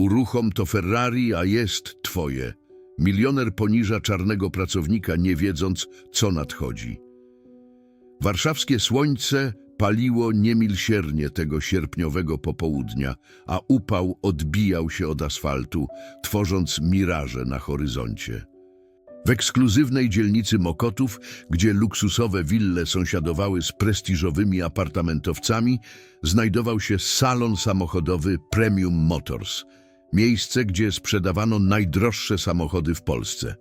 Uruchom to Ferrari, a jest twoje. Milioner poniża czarnego pracownika, nie wiedząc, co nadchodzi. Warszawskie słońce paliło niemilsiernie tego sierpniowego popołudnia, a upał odbijał się od asfaltu, tworząc miraże na horyzoncie. W ekskluzywnej dzielnicy Mokotów, gdzie luksusowe wille sąsiadowały z prestiżowymi apartamentowcami, znajdował się salon samochodowy Premium Motors. Miejsce, gdzie sprzedawano najdroższe samochody w Polsce.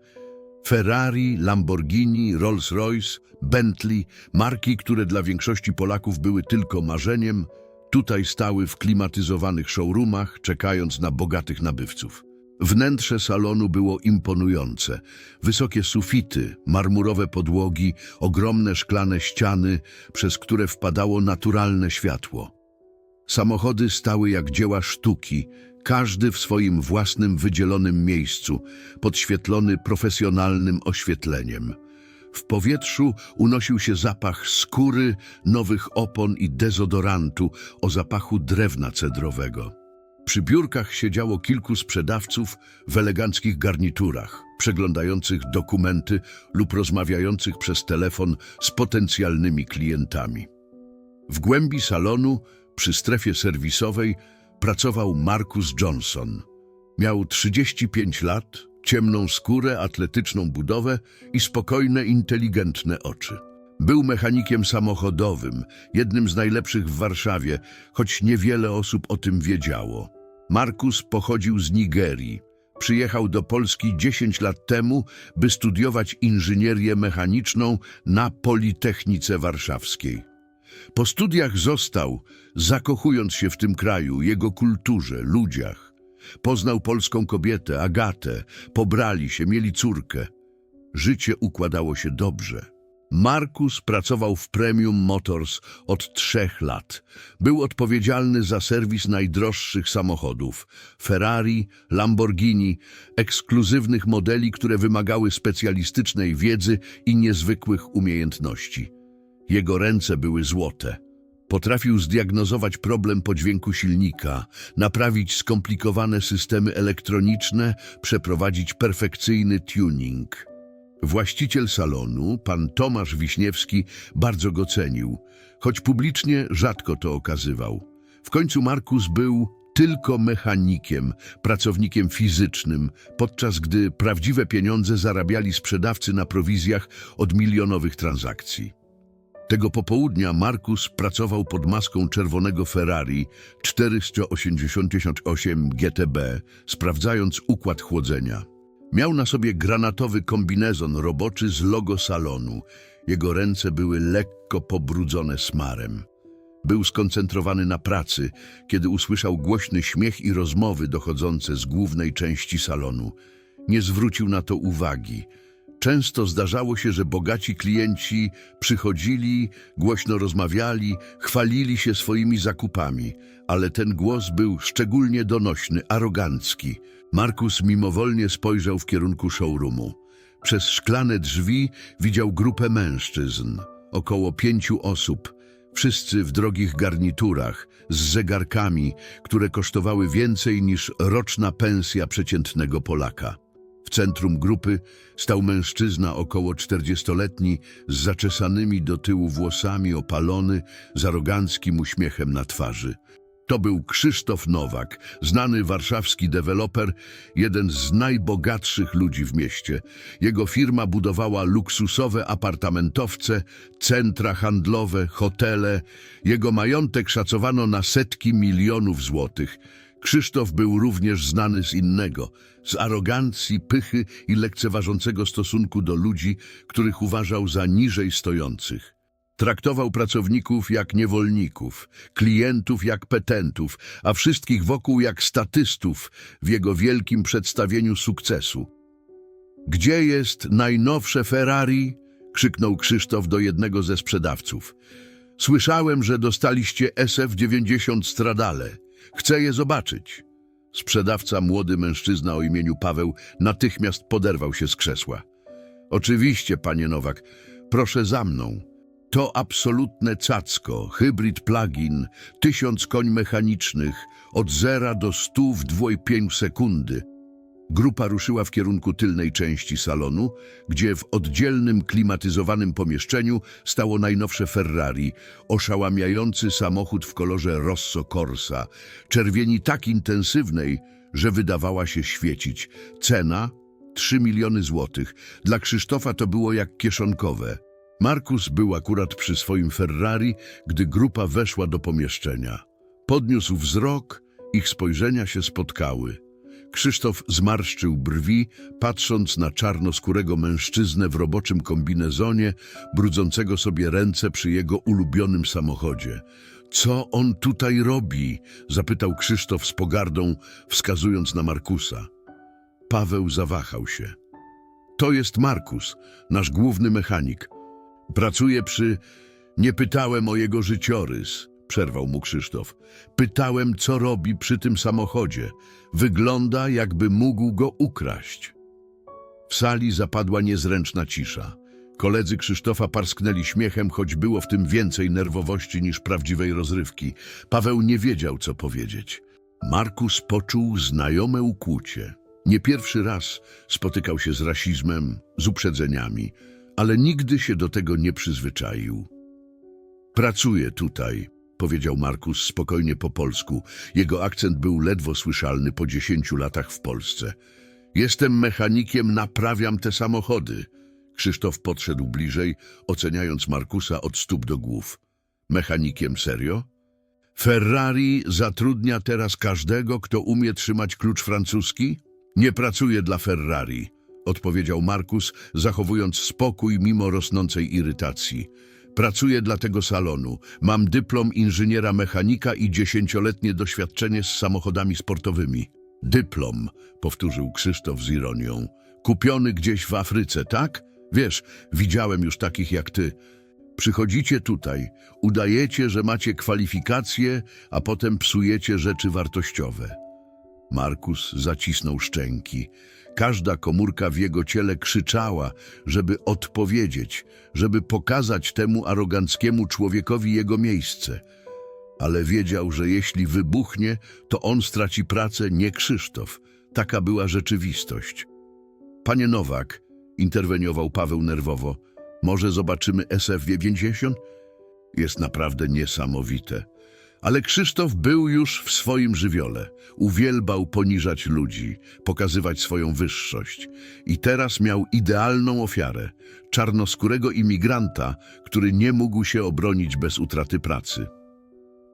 Ferrari, Lamborghini, Rolls-Royce, Bentley, marki, które dla większości Polaków były tylko marzeniem, tutaj stały w klimatyzowanych showroomach, czekając na bogatych nabywców. Wnętrze salonu było imponujące. Wysokie sufity, marmurowe podłogi, ogromne szklane ściany, przez które wpadało naturalne światło. Samochody stały jak dzieła sztuki, każdy w swoim własnym wydzielonym miejscu, podświetlony profesjonalnym oświetleniem. W powietrzu unosił się zapach skóry, nowych opon i dezodorantu o zapachu drewna cedrowego. Przy biurkach siedziało kilku sprzedawców w eleganckich garniturach, przeglądających dokumenty lub rozmawiających przez telefon z potencjalnymi klientami. W głębi salonu, przy strefie serwisowej, pracował Marcus Johnson. Miał 35 lat, ciemną skórę, atletyczną budowę i spokojne, inteligentne oczy. Był mechanikiem samochodowym, jednym z najlepszych w Warszawie, choć niewiele osób o tym wiedziało. Markus pochodził z Nigerii. Przyjechał do Polski 10 lat temu, by studiować inżynierię mechaniczną na Politechnice Warszawskiej. Po studiach został, zakochując się w tym kraju, jego kulturze, ludziach. Poznał polską kobietę, Agatę, pobrali się, mieli córkę. Życie układało się dobrze. Markus pracował w Premium Motors od trzech lat. Był odpowiedzialny za serwis najdroższych samochodów Ferrari, Lamborghini, ekskluzywnych modeli, które wymagały specjalistycznej wiedzy i niezwykłych umiejętności. Jego ręce były złote. Potrafił zdiagnozować problem podźwięku silnika, naprawić skomplikowane systemy elektroniczne, przeprowadzić perfekcyjny tuning. Właściciel salonu, pan Tomasz Wiśniewski, bardzo go cenił, choć publicznie rzadko to okazywał. W końcu Markus był tylko mechanikiem, pracownikiem fizycznym, podczas gdy prawdziwe pieniądze zarabiali sprzedawcy na prowizjach od milionowych transakcji. Tego popołudnia Markus pracował pod maską czerwonego Ferrari 488 GTB, sprawdzając układ chłodzenia. Miał na sobie granatowy kombinezon roboczy z logo salonu. Jego ręce były lekko pobrudzone smarem. Był skoncentrowany na pracy, kiedy usłyszał głośny śmiech i rozmowy dochodzące z głównej części salonu. Nie zwrócił na to uwagi. Często zdarzało się, że bogaci klienci przychodzili, głośno rozmawiali, chwalili się swoimi zakupami, ale ten głos był szczególnie donośny, arogancki. Markus mimowolnie spojrzał w kierunku showroomu. Przez szklane drzwi widział grupę mężczyzn, około pięciu osób, wszyscy w drogich garniturach, z zegarkami, które kosztowały więcej niż roczna pensja przeciętnego Polaka. W centrum grupy stał mężczyzna około czterdziestoletni z zaczesanymi do tyłu włosami opalony, z aroganckim uśmiechem na twarzy. To był Krzysztof Nowak, znany warszawski deweloper, jeden z najbogatszych ludzi w mieście. Jego firma budowała luksusowe apartamentowce, centra handlowe, hotele. Jego majątek szacowano na setki milionów złotych. Krzysztof był również znany z innego, z arogancji, pychy i lekceważącego stosunku do ludzi, których uważał za niżej stojących. Traktował pracowników jak niewolników, klientów jak petentów, a wszystkich wokół jak statystów w jego wielkim przedstawieniu sukcesu. Gdzie jest najnowsze Ferrari? krzyknął Krzysztof do jednego ze sprzedawców. Słyszałem, że dostaliście SF-90 Stradale. Chcę je zobaczyć. Sprzedawca, młody mężczyzna o imieniu Paweł, natychmiast poderwał się z krzesła. Oczywiście, panie Nowak, proszę za mną. To absolutne cacko, hybryd plug-in, tysiąc koń mechanicznych, od zera do stu w 2,5 sekundy. Grupa ruszyła w kierunku tylnej części salonu, gdzie w oddzielnym, klimatyzowanym pomieszczeniu stało najnowsze Ferrari, oszałamiający samochód w kolorze Rosso Corsa, czerwieni tak intensywnej, że wydawała się świecić. Cena 3 miliony złotych. Dla Krzysztofa to było jak kieszonkowe. Markus był akurat przy swoim Ferrari, gdy grupa weszła do pomieszczenia. Podniósł wzrok, ich spojrzenia się spotkały. Krzysztof zmarszczył brwi, patrząc na czarnoskórego mężczyznę w roboczym kombinezonie, brudzącego sobie ręce przy jego ulubionym samochodzie. Co on tutaj robi? zapytał Krzysztof z pogardą, wskazując na Markusa. Paweł zawahał się. To jest Markus, nasz główny mechanik. Pracuje przy... Nie pytałem o jego życiorys, przerwał mu Krzysztof. Pytałem, co robi przy tym samochodzie. Wygląda, jakby mógł go ukraść. W sali zapadła niezręczna cisza. Koledzy Krzysztofa parsknęli śmiechem, choć było w tym więcej nerwowości niż prawdziwej rozrywki. Paweł nie wiedział, co powiedzieć. Markus poczuł znajome ukłucie. Nie pierwszy raz spotykał się z rasizmem, z uprzedzeniami, ale nigdy się do tego nie przyzwyczaił. Pracuję tutaj, powiedział Markus spokojnie po polsku. Jego akcent był ledwo słyszalny po dziesięciu latach w Polsce. Jestem mechanikiem, naprawiam te samochody. Krzysztof podszedł bliżej, oceniając Markusa od stóp do głów. Mechanikiem serio? Ferrari zatrudnia teraz każdego, kto umie trzymać klucz francuski? Nie pracuję dla Ferrari, odpowiedział Markus, zachowując spokój mimo rosnącej irytacji. Pracuję dla tego salonu. Mam dyplom inżyniera mechanika i dziesięcioletnie doświadczenie z samochodami sportowymi. Dyplom, powtórzył Krzysztof z ironią. Kupiony gdzieś w Afryce, tak? Wiesz, widziałem już takich jak ty. Przychodzicie tutaj, udajecie, że macie kwalifikacje, a potem psujecie rzeczy wartościowe. Markus zacisnął szczęki. Każda komórka w jego ciele krzyczała, żeby odpowiedzieć, żeby pokazać temu aroganckiemu człowiekowi jego miejsce. Ale wiedział, że jeśli wybuchnie, to on straci pracę, nie Krzysztof. Taka była rzeczywistość. Panie Nowak, interweniował Paweł nerwowo, może zobaczymy SF-90? Jest naprawdę niesamowite. Ale Krzysztof był już w swoim żywiole. Uwielbał poniżać ludzi, pokazywać swoją wyższość. I teraz miał idealną ofiarę czarnoskórego imigranta, który nie mógł się obronić bez utraty pracy.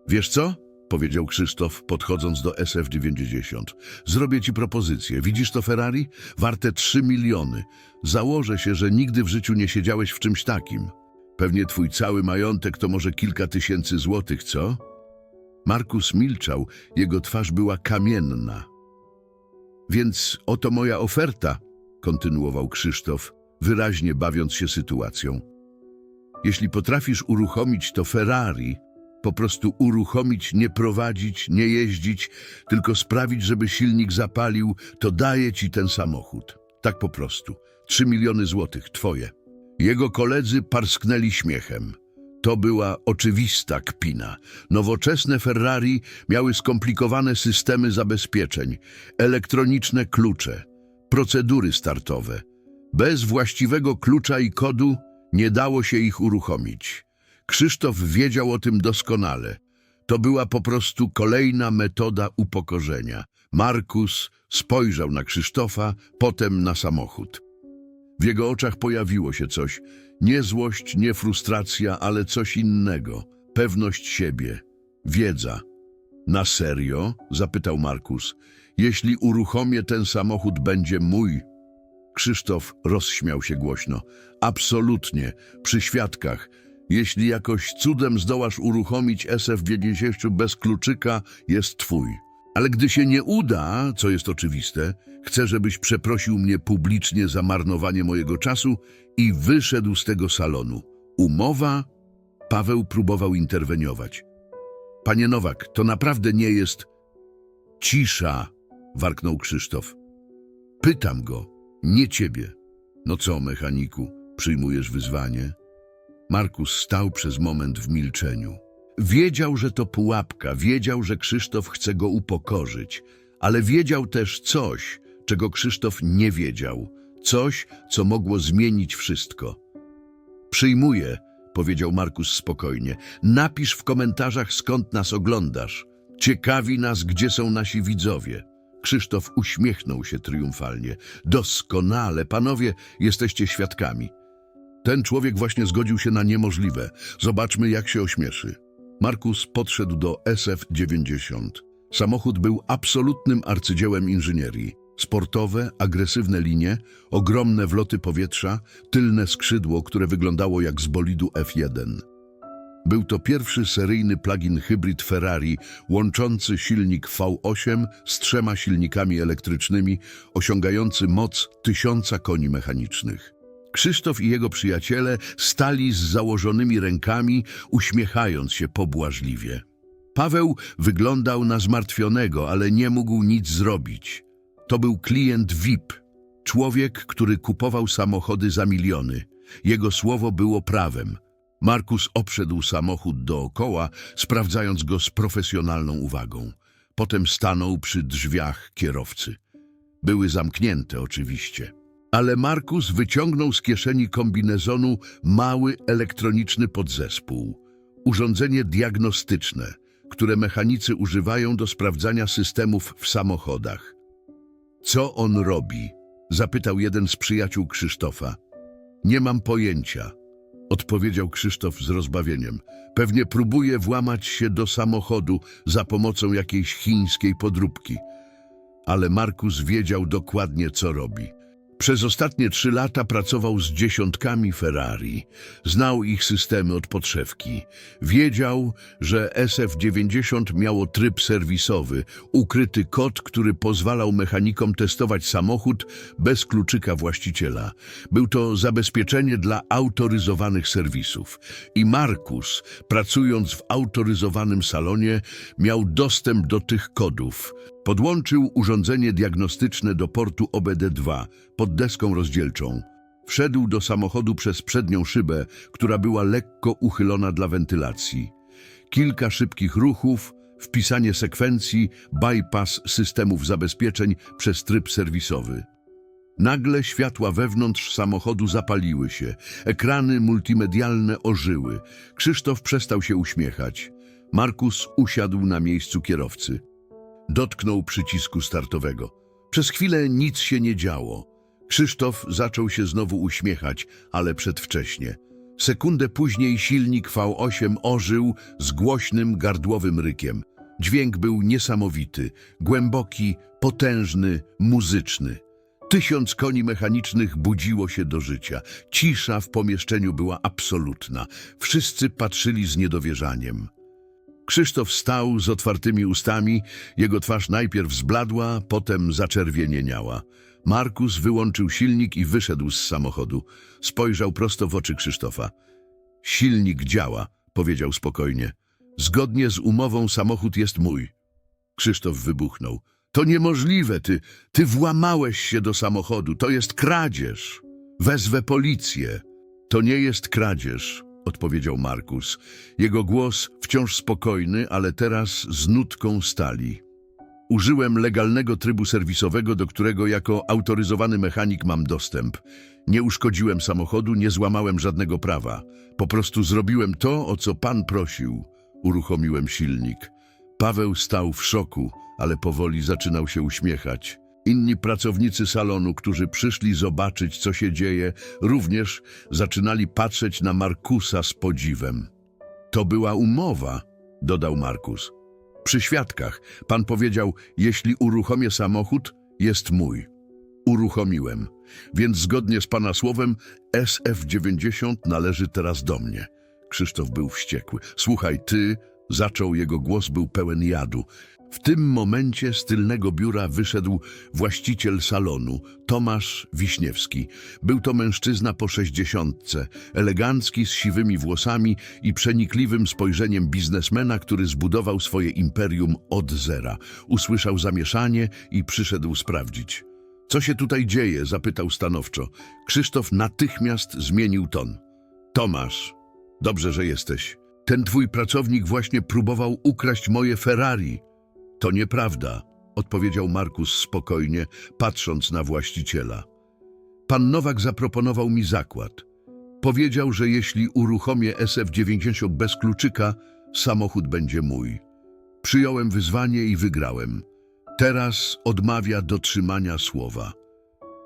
Wiesz co? powiedział Krzysztof, podchodząc do SF-90. Zrobię ci propozycję. Widzisz to Ferrari? Warte 3 miliony. Założę się, że nigdy w życiu nie siedziałeś w czymś takim. Pewnie twój cały majątek to może kilka tysięcy złotych, co? Markus milczał, jego twarz była kamienna. Więc oto moja oferta, kontynuował Krzysztof, wyraźnie bawiąc się sytuacją. Jeśli potrafisz uruchomić to Ferrari, po prostu uruchomić, nie prowadzić, nie jeździć, tylko sprawić, żeby silnik zapalił, to daję ci ten samochód. Tak po prostu. Trzy miliony złotych, twoje. Jego koledzy parsknęli śmiechem. To była oczywista kpina. Nowoczesne Ferrari miały skomplikowane systemy zabezpieczeń, elektroniczne klucze, procedury startowe. Bez właściwego klucza i kodu nie dało się ich uruchomić. Krzysztof wiedział o tym doskonale. To była po prostu kolejna metoda upokorzenia. Markus spojrzał na Krzysztofa, potem na samochód. W jego oczach pojawiło się coś. Nie złość, nie frustracja, ale coś innego. Pewność siebie. Wiedza. Na serio? zapytał Markus. Jeśli uruchomię ten samochód, będzie mój. Krzysztof rozśmiał się głośno. Absolutnie, przy świadkach. Jeśli jakoś cudem zdołasz uruchomić SF-90 bez kluczyka, jest twój. Ale gdy się nie uda, co jest oczywiste, chcę, żebyś przeprosił mnie publicznie za marnowanie mojego czasu i wyszedł z tego salonu. Umowa? Paweł próbował interweniować. Panie Nowak, to naprawdę nie jest... Cisza, warknął Krzysztof. Pytam go, nie ciebie. No co, mechaniku, przyjmujesz wyzwanie? Markus stał przez moment w milczeniu. Wiedział, że to pułapka, wiedział, że Krzysztof chce go upokorzyć, ale wiedział też coś, czego Krzysztof nie wiedział, coś, co mogło zmienić wszystko. Przyjmuję, powiedział Markus spokojnie. Napisz w komentarzach, skąd nas oglądasz. Ciekawi nas, gdzie są nasi widzowie. Krzysztof uśmiechnął się triumfalnie. Doskonale, panowie, jesteście świadkami. Ten człowiek właśnie zgodził się na niemożliwe. Zobaczmy, jak się ośmieszy. Markus podszedł do SF-90. Samochód był absolutnym arcydziełem inżynierii. Sportowe, agresywne linie, ogromne wloty powietrza, tylne skrzydło, które wyglądało jak z bolidu F1. Był to pierwszy seryjny plug-in hybryd Ferrari łączący silnik V8 z trzema silnikami elektrycznymi, osiągający moc tysiąca koni mechanicznych. Krzysztof i jego przyjaciele stali z założonymi rękami, uśmiechając się pobłażliwie. Paweł wyglądał na zmartwionego, ale nie mógł nic zrobić. To był klient VIP, człowiek, który kupował samochody za miliony. Jego słowo było prawem. Markus obszedł samochód dookoła, sprawdzając go z profesjonalną uwagą. Potem stanął przy drzwiach kierowcy. Były zamknięte oczywiście. Ale Markus wyciągnął z kieszeni kombinezonu mały elektroniczny podzespół. Urządzenie diagnostyczne, które mechanicy używają do sprawdzania systemów w samochodach. Co on robi? Zapytał jeden z przyjaciół Krzysztofa. Nie mam pojęcia, odpowiedział Krzysztof z rozbawieniem. Pewnie próbuje włamać się do samochodu za pomocą jakiejś chińskiej podróbki. Ale Markus wiedział dokładnie, co robi. Przez ostatnie trzy lata pracował z dziesiątkami Ferrari. Znał ich systemy od podszewki. Wiedział, że SF-90 miało tryb serwisowy, ukryty kod, który pozwalał mechanikom testować samochód bez kluczyka właściciela. Był to zabezpieczenie dla autoryzowanych serwisów. I Markus, pracując w autoryzowanym salonie, miał dostęp do tych kodów. Podłączył urządzenie diagnostyczne do portu OBD2 pod deską rozdzielczą. Wszedł do samochodu przez przednią szybę, która była lekko uchylona dla wentylacji. Kilka szybkich ruchów, wpisanie sekwencji, bypass systemów zabezpieczeń przez tryb serwisowy. Nagle światła wewnątrz samochodu zapaliły się, ekrany multimedialne ożyły. Krzysztof przestał się uśmiechać. Markus usiadł na miejscu kierowcy. Dotknął przycisku startowego. Przez chwilę nic się nie działo. Krzysztof zaczął się znowu uśmiechać, ale przedwcześnie. Sekundę później silnik V8 ożył z głośnym, gardłowym rykiem. Dźwięk był niesamowity, głęboki, potężny, muzyczny. Tysiąc koni mechanicznych budziło się do życia. Cisza w pomieszczeniu była absolutna. Wszyscy patrzyli z niedowierzaniem. Krzysztof stał z otwartymi ustami, jego twarz najpierw zbladła, potem zaczerwienieniała. Markus wyłączył silnik i wyszedł z samochodu. Spojrzał prosto w oczy Krzysztofa. Silnik działa, powiedział spokojnie. Zgodnie z umową samochód jest mój. Krzysztof wybuchnął. To niemożliwe, ty, ty włamałeś się do samochodu, to jest kradzież. Wezwę policję. To nie jest kradzież, odpowiedział Markus. Jego głos wciąż spokojny, ale teraz z nutką stali. Użyłem legalnego trybu serwisowego, do którego jako autoryzowany mechanik mam dostęp. Nie uszkodziłem samochodu, nie złamałem żadnego prawa. Po prostu zrobiłem to, o co pan prosił. Uruchomiłem silnik. Paweł stał w szoku, ale powoli zaczynał się uśmiechać. Inni pracownicy salonu, którzy przyszli zobaczyć, co się dzieje, również zaczynali patrzeć na Markusa z podziwem. To była umowa, dodał Markus. Przy świadkach pan powiedział, jeśli uruchomię samochód, jest mój. Uruchomiłem, więc zgodnie z pana słowem SF-90 należy teraz do mnie. Krzysztof był wściekły. Słuchaj, ty, zaczął jego głos, był pełen jadu. W tym momencie z tylnego biura wyszedł właściciel salonu, Tomasz Wiśniewski. Był to mężczyzna po sześćdziesiątce, elegancki, z siwymi włosami i przenikliwym spojrzeniem biznesmena, który zbudował swoje imperium od zera. Usłyszał zamieszanie i przyszedł sprawdzić. Co się tutaj dzieje? zapytał stanowczo. Krzysztof natychmiast zmienił ton. Tomasz, Dobrze, że jesteś. Ten twój pracownik właśnie próbował ukraść moje Ferrari. To nieprawda, odpowiedział Markus spokojnie, patrząc na właściciela. Pan Nowak zaproponował mi zakład. Powiedział, że jeśli uruchomię SF-90 bez kluczyka, samochód będzie mój. Przyjąłem wyzwanie i wygrałem. Teraz odmawia dotrzymania słowa.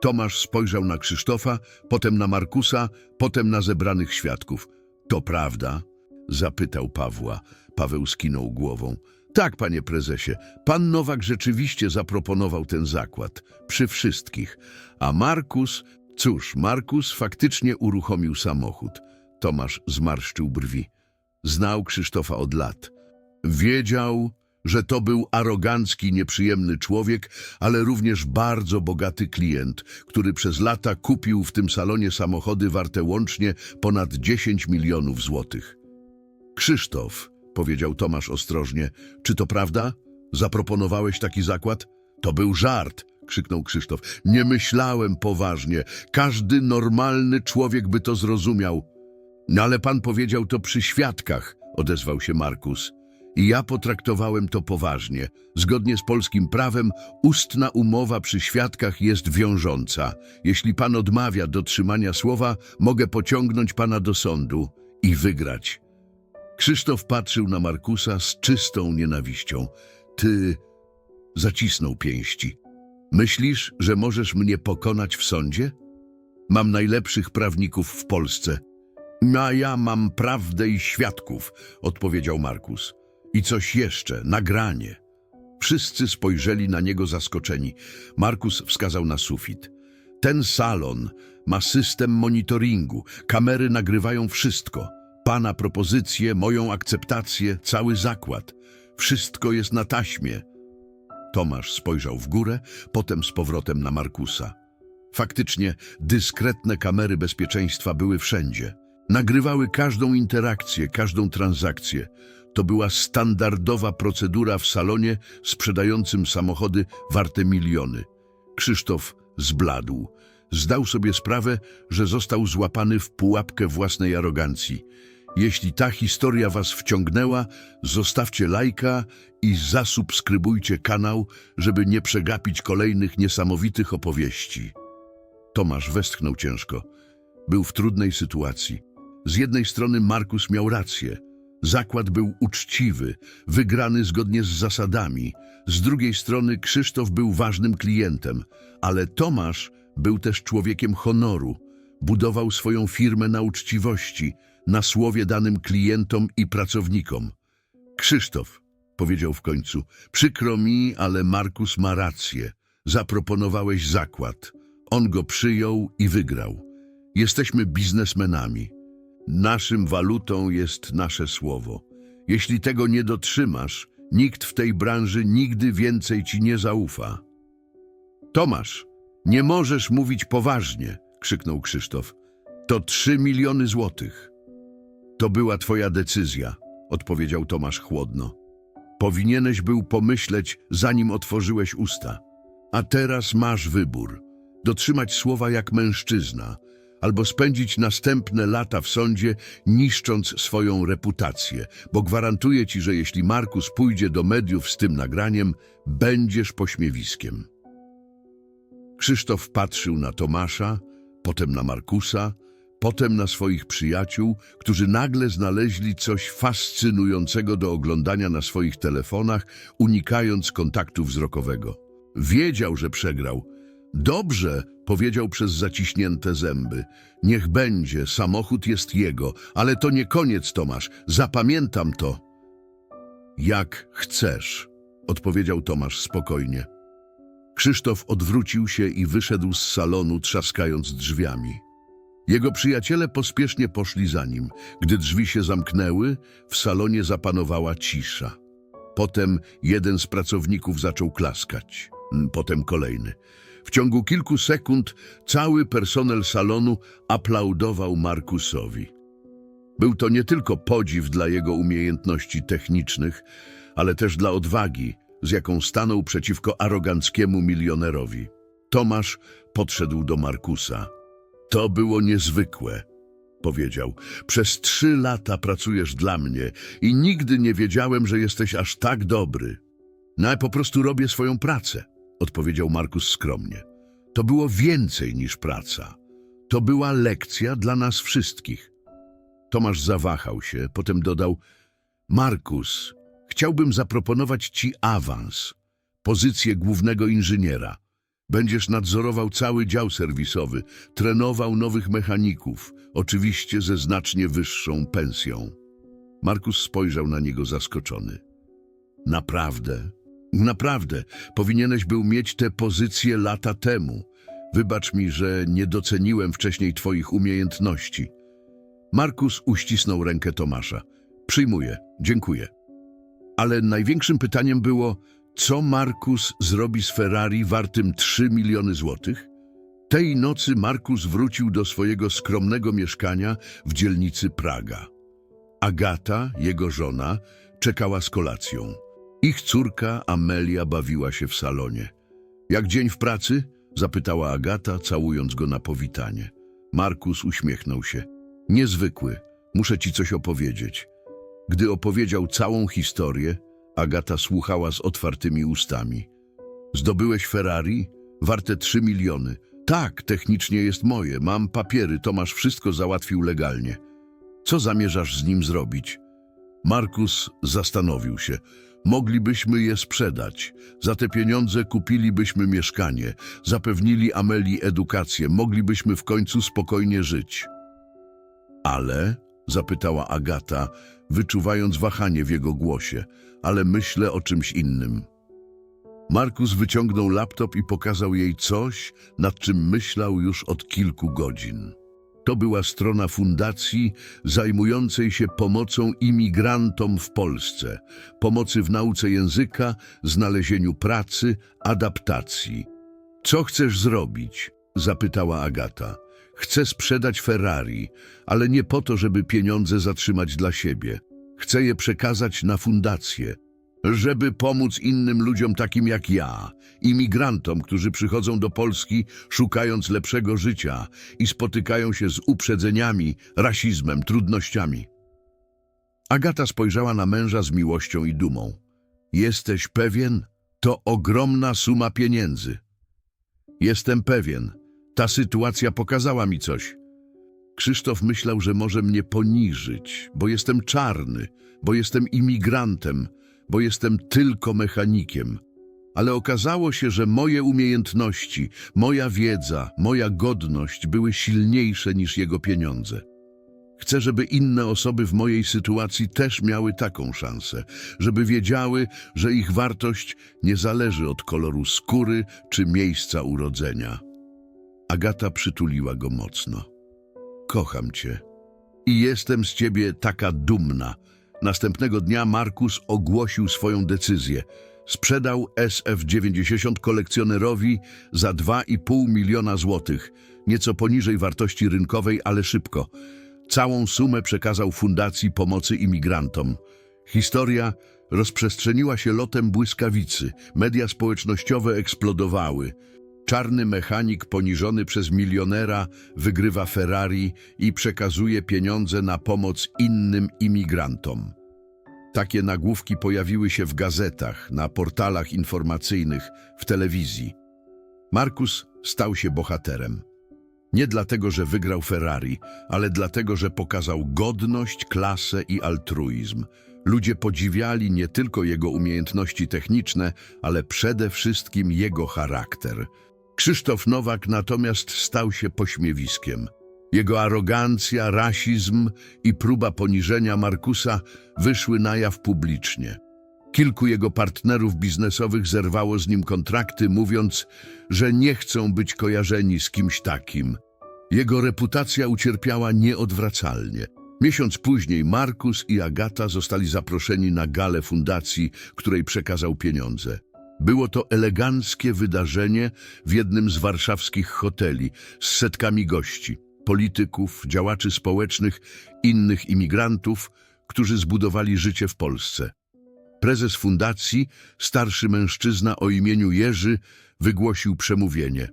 Tomasz spojrzał na Krzysztofa, potem na Markusa, potem na zebranych świadków. To prawda? Zapytał Pawła. Paweł skinął głową. Tak, panie prezesie, pan Nowak rzeczywiście zaproponował ten zakład. Przy wszystkich. A Markus... Cóż, Markus faktycznie uruchomił samochód. Tomasz zmarszczył brwi. Znał Krzysztofa od lat. Wiedział, że to był arogancki, nieprzyjemny człowiek, ale również bardzo bogaty klient, który przez lata kupił w tym salonie samochody warte łącznie ponad 10 milionów złotych. Krzysztof, powiedział Tomasz ostrożnie, czy to prawda? Zaproponowałeś taki zakład? To był żart, krzyknął Krzysztof. Nie myślałem poważnie. Każdy normalny człowiek by to zrozumiał. No ale pan powiedział to przy świadkach, odezwał się Markus. I ja potraktowałem to poważnie. Zgodnie z polskim prawem ustna umowa przy świadkach jest wiążąca. Jeśli pan odmawia dotrzymania słowa, mogę pociągnąć pana do sądu i wygrać. Krzysztof patrzył na Markusa z czystą nienawiścią. Ty zacisnął pięści. Myślisz, że możesz mnie pokonać w sądzie? Mam najlepszych prawników w Polsce. A ja mam prawdę i świadków, odpowiedział Markus. I coś jeszcze, nagranie. Wszyscy spojrzeli na niego zaskoczeni. Markus wskazał na sufit. Ten salon ma system monitoringu. Kamery nagrywają wszystko. Pana propozycje, moją akceptację, cały zakład. Wszystko jest na taśmie. Tomasz spojrzał w górę, potem z powrotem na Markusa. Faktycznie dyskretne kamery bezpieczeństwa były wszędzie. Nagrywały każdą interakcję, każdą transakcję. To była standardowa procedura w salonie sprzedającym samochody warte miliony. Krzysztof zbladł. Zdał sobie sprawę, że został złapany w pułapkę własnej arogancji. Jeśli ta historia was wciągnęła, zostawcie lajka i zasubskrybujcie kanał, żeby nie przegapić kolejnych niesamowitych opowieści. Tomasz westchnął ciężko. Był w trudnej sytuacji. Z jednej strony Markus miał rację. Zakład był uczciwy, wygrany zgodnie z zasadami. Z drugiej strony Krzysztof był ważnym klientem, ale Tomasz był też człowiekiem honoru. Budował swoją firmę na uczciwości, na słowie danym klientom i pracownikom. Krzysztof, powiedział w końcu, przykro mi, ale Markus ma rację. Zaproponowałeś zakład. On go przyjął i wygrał. Jesteśmy biznesmenami. Naszym walutą jest nasze słowo. Jeśli tego nie dotrzymasz, nikt w tej branży nigdy więcej ci nie zaufa. Tomasz, nie możesz mówić poważnie, krzyknął Krzysztof. To trzy miliony złotych. To była twoja decyzja, odpowiedział Tomasz chłodno. Powinieneś był pomyśleć, zanim otworzyłeś usta. A teraz masz wybór. Dotrzymać słowa jak mężczyzna, albo spędzić następne lata w sądzie, niszcząc swoją reputację, bo gwarantuję ci, że jeśli Markus pójdzie do mediów z tym nagraniem, będziesz pośmiewiskiem. Krzysztof patrzył na Tomasza, potem na Markusa, potem na swoich przyjaciół, którzy nagle znaleźli coś fascynującego do oglądania na swoich telefonach, unikając kontaktu wzrokowego. Wiedział, że przegrał. Dobrze, powiedział przez zaciśnięte zęby. Niech będzie, samochód jest jego, ale to nie koniec, Tomasz. Zapamiętam to. Jak chcesz, odpowiedział Tomasz spokojnie. Krzysztof odwrócił się i wyszedł z salonu, trzaskając drzwiami. Jego przyjaciele pospiesznie poszli za nim. Gdy drzwi się zamknęły, w salonie zapanowała cisza. Potem jeden z pracowników zaczął klaskać, mm, potem kolejny. W ciągu kilku sekund cały personel salonu aplaudował Markusowi. Był to nie tylko podziw dla jego umiejętności technicznych, ale też dla odwagi, z jaką stanął przeciwko aroganckiemu milionerowi. Tomasz podszedł do Markusa. To było niezwykłe. powiedział. Przez trzy lata pracujesz dla mnie i nigdy nie wiedziałem, że jesteś aż tak dobry. No, ja po prostu robię swoją pracę, odpowiedział Markus skromnie. To było więcej niż praca. To była lekcja dla nas wszystkich. Tomasz zawahał się, potem dodał: Markus, chciałbym zaproponować ci awans, pozycję głównego inżyniera. Będziesz nadzorował cały dział serwisowy, trenował nowych mechaników, oczywiście ze znacznie wyższą pensją. Markus spojrzał na niego zaskoczony. Naprawdę, naprawdę, powinieneś był mieć tę pozycję lata temu. Wybacz mi, że nie doceniłem wcześniej twoich umiejętności. Markus uścisnął rękę Tomasza. Przyjmuję, dziękuję. Ale największym pytaniem było, co Markus zrobi z Ferrari wartym 3 miliony złotych? Tej nocy Markus wrócił do swojego skromnego mieszkania w dzielnicy Praga. Agata, jego żona, czekała z kolacją. Ich córka Amelia bawiła się w salonie. Jak dzień w pracy? zapytała Agata, całując go na powitanie. Markus uśmiechnął się. Niezwykły, muszę ci coś opowiedzieć. Gdy opowiedział całą historię, Agata słuchała z otwartymi ustami. Zdobyłeś Ferrari? Warte trzy miliony. Tak, technicznie jest moje. Mam papiery, Tomasz wszystko załatwił legalnie. Co zamierzasz z nim zrobić? Markus zastanowił się. Moglibyśmy je sprzedać. Za te pieniądze kupilibyśmy mieszkanie, zapewnili Amelii edukację, moglibyśmy w końcu spokojnie żyć. Ale, zapytała Agata, wyczuwając wahanie w jego głosie, ale myślę o czymś innym. Markus wyciągnął laptop i pokazał jej coś, nad czym myślał już od kilku godzin. To była strona fundacji zajmującej się pomocą imigrantom w Polsce, pomocy w nauce języka, znalezieniu pracy, adaptacji. Co chcesz zrobić? zapytała Agata. Chcę sprzedać Ferrari, ale nie po to, żeby pieniądze zatrzymać dla siebie. Chcę je przekazać na fundację, żeby pomóc innym ludziom takim jak ja, imigrantom, którzy przychodzą do Polski szukając lepszego życia i spotykają się z uprzedzeniami, rasizmem, trudnościami. Agata spojrzała na męża z miłością i dumą. Jesteś pewien? To ogromna suma pieniędzy. Jestem pewien. Ta sytuacja pokazała mi coś. Krzysztof myślał, że może mnie poniżyć, bo jestem czarny, bo jestem imigrantem, bo jestem tylko mechanikiem. Ale okazało się, że moje umiejętności, moja wiedza, moja godność były silniejsze niż jego pieniądze. Chcę, żeby inne osoby w mojej sytuacji też miały taką szansę, żeby wiedziały, że ich wartość nie zależy od koloru skóry czy miejsca urodzenia. Agata przytuliła go mocno. Kocham cię i jestem z ciebie taka dumna. Następnego dnia Markus ogłosił swoją decyzję. Sprzedał SF-90 kolekcjonerowi za 2,5 miliona złotych, nieco poniżej wartości rynkowej, ale szybko. Całą sumę przekazał Fundacji Pomocy Imigrantom. Historia rozprzestrzeniła się lotem błyskawicy. Media społecznościowe eksplodowały. Czarny mechanik poniżony przez milionera wygrywa Ferrari i przekazuje pieniądze na pomoc innym imigrantom. Takie nagłówki pojawiły się w gazetach, na portalach informacyjnych, w telewizji. Markus stał się bohaterem. Nie dlatego, że wygrał Ferrari, ale dlatego, że pokazał godność, klasę i altruizm. Ludzie podziwiali nie tylko jego umiejętności techniczne, ale przede wszystkim jego charakter. Krzysztof Nowak natomiast stał się pośmiewiskiem. Jego arogancja, rasizm i próba poniżenia Markusa wyszły na jaw publicznie. Kilku jego partnerów biznesowych zerwało z nim kontrakty, mówiąc, że nie chcą być kojarzeni z kimś takim. Jego reputacja ucierpiała nieodwracalnie. Miesiąc później Markus i Agata zostali zaproszeni na galę fundacji, której przekazał pieniądze. Było to eleganckie wydarzenie w jednym z warszawskich hoteli z setkami gości, polityków, działaczy społecznych, innych imigrantów, którzy zbudowali życie w Polsce. Prezes fundacji, starszy mężczyzna o imieniu Jerzy, wygłosił przemówienie.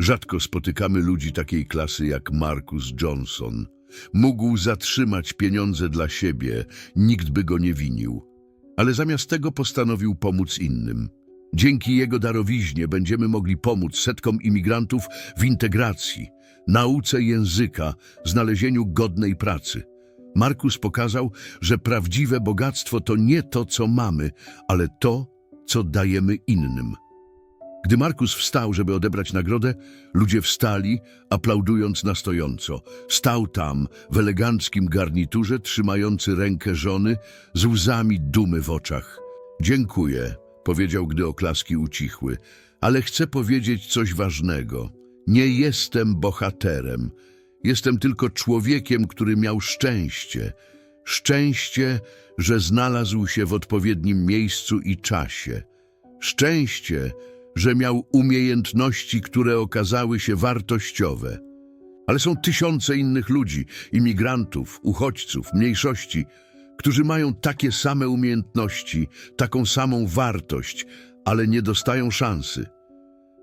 Rzadko spotykamy ludzi takiej klasy jak Marcus Johnson. Mógł zatrzymać pieniądze dla siebie, nikt by go nie winił. Ale zamiast tego postanowił pomóc innym. Dzięki jego darowiźnie będziemy mogli pomóc setkom imigrantów w integracji, nauce języka, znalezieniu godnej pracy. Markus pokazał, że prawdziwe bogactwo to nie to, co mamy, ale to, co dajemy innym. Gdy Markus wstał, żeby odebrać nagrodę, ludzie wstali, aplaudując na stojąco. Stał tam, w eleganckim garniturze, trzymający rękę żony, z łzami dumy w oczach. Dziękuję, powiedział, gdy oklaski ucichły, ale chcę powiedzieć coś ważnego. Nie jestem bohaterem. Jestem tylko człowiekiem, który miał szczęście. Szczęście, że znalazł się w odpowiednim miejscu i czasie. Szczęście, że miał umiejętności, które okazały się wartościowe. Ale są tysiące innych ludzi, imigrantów, uchodźców, mniejszości, którzy mają takie same umiejętności, taką samą wartość, ale nie dostają szansy.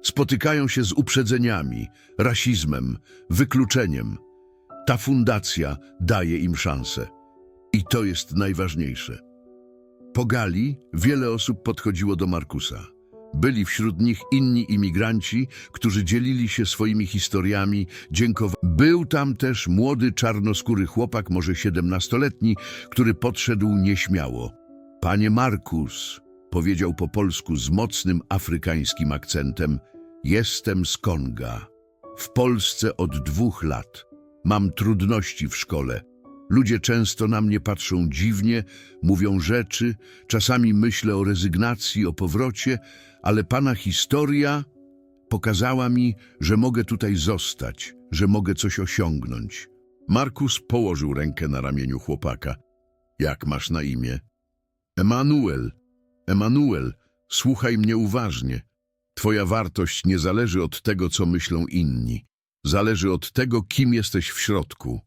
Spotykają się z uprzedzeniami, rasizmem, wykluczeniem. Ta fundacja daje im szansę. I to jest najważniejsze. Po gali wiele osób podchodziło do Markusa. Byli wśród nich inni imigranci, którzy dzielili się swoimi historiami, dziękowali. Był tam też młody czarnoskóry chłopak, może siedemnastoletni, który podszedł nieśmiało. Panie Markus, powiedział po polsku z mocnym afrykańskim akcentem, jestem z Konga. W Polsce od dwóch lat. Mam trudności w szkole. Ludzie często na mnie patrzą dziwnie, mówią rzeczy, czasami myślę o rezygnacji, o powrocie, ale pana historia pokazała mi, że mogę tutaj zostać, że mogę coś osiągnąć. Markus położył rękę na ramieniu chłopaka. Jak masz na imię? Emanuel. Emanuel, słuchaj mnie uważnie. Twoja wartość nie zależy od tego, co myślą inni. Zależy od tego, kim jesteś w środku.